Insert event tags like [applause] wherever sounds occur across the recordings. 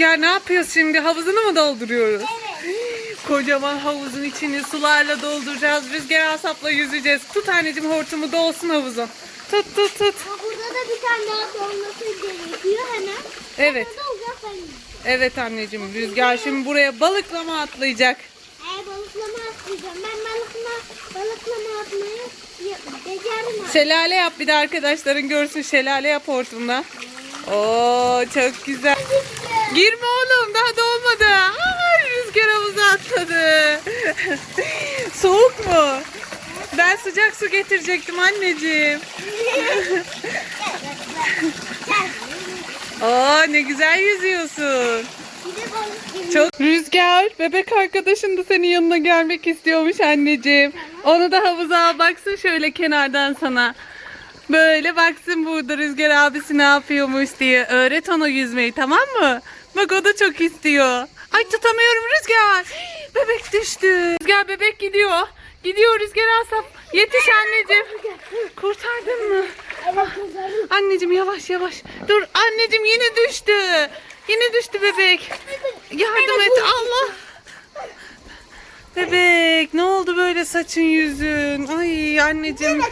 Rüzgar ne yapıyoruz şimdi? Havuzunu mu dolduruyoruz? Evet. Kocaman havuzun içini sularla dolduracağız. Rüzgar asapla yüzeceğiz. Tut anneciğim hortumu dolsun havuzun. Tut tut tut. Ama burada da bir tane daha dolması gerekiyor hemen. Evet. Evet anneciğim. Rüzgar şimdi buraya balıklama atlayacak. Ee, balıklama atlayacağım. Ben balıklama, balıklama atmayı artık. Şelale yap bir de arkadaşların görsün. Şelale yap hortumla. Oo çok güzel. Girme oğlum daha dolmadı. Ay rüzgar havuza atladı. [laughs] Soğuk mu? Ben sıcak su getirecektim anneciğim. [laughs] Aa ne güzel yüzüyorsun. Çok Rüzgar bebek arkadaşın da senin yanına gelmek istiyormuş anneciğim. Onu da havuza baksın şöyle kenardan sana. Böyle baksın burada Rüzgar abisi ne yapıyormuş diye. Öğret ona yüzmeyi tamam mı? Bak o da çok istiyor. Ay tutamıyorum Rüzgar. Bebek düştü. Rüzgar bebek gidiyor. Gidiyor Rüzgar Asap. Yetiş anneciğim. Kurtardın mı? Anneciğim yavaş yavaş. Dur anneciğim yine düştü. Yine düştü bebek. Yardım et Allah. Bebek ne oldu böyle saçın yüzün? Ay anneciğim.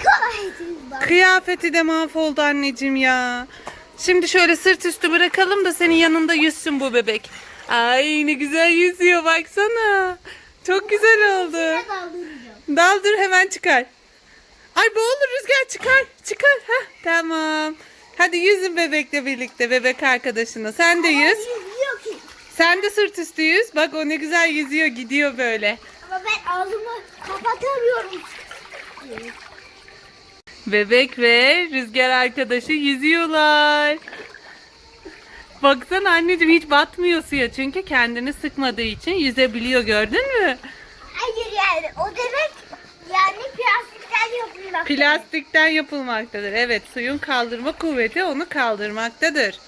Kıyafeti de mahvoldu anneciğim ya. Şimdi şöyle sırt üstü bırakalım da senin yanında yüzsün bu bebek. Ay ne güzel yüzüyor baksana. Çok güzel oldu. Daldır hemen çıkar. Ay boğulur rüzgar çıkar. Çıkar. Heh, tamam. Hadi yüzün bebekle birlikte bebek arkadaşına. Sen de yüz. Sen de sırt üstü yüz. Bak o ne güzel yüzüyor gidiyor böyle. Ama ben ağzımı kapatamıyorum. Bebek ve rüzgar arkadaşı yüzüyorlar. Baksana anneciğim hiç batmıyor suya çünkü kendini sıkmadığı için yüzebiliyor gördün mü? Hayır yani o demek yani plastikten yapılmak. Plastikten yapılmaktadır. Evet suyun kaldırma kuvveti onu kaldırmaktadır.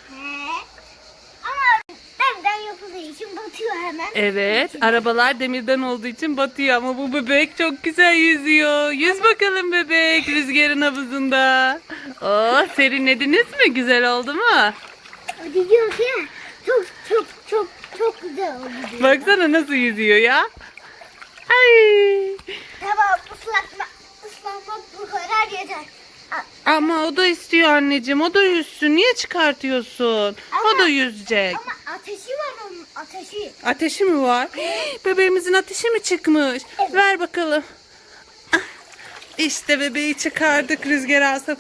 İçin batıyor hemen. Evet, arabalar demirden olduğu için batıyor ama bu bebek çok güzel yüzüyor. Yüz bakalım bebek rüzgarın havuzunda. Oh, serinlediniz mi? Güzel oldu mu? O diyor ki çok çok çok çok güzel oldu diyor. Baksana nasıl yüzüyor ya. Ay. Tamam ıslatma, ıslatmak bu kadar yeter. Ama o da istiyor anneciğim. O da yüzsün. Niye çıkartıyorsun? O da yüzecek. Ama ateşi. Mi var? [gasps] Bebeğimizin ateşi mi çıkmış? Ver bakalım. Ah, İşte bebeği çıkardık rüzgar asafı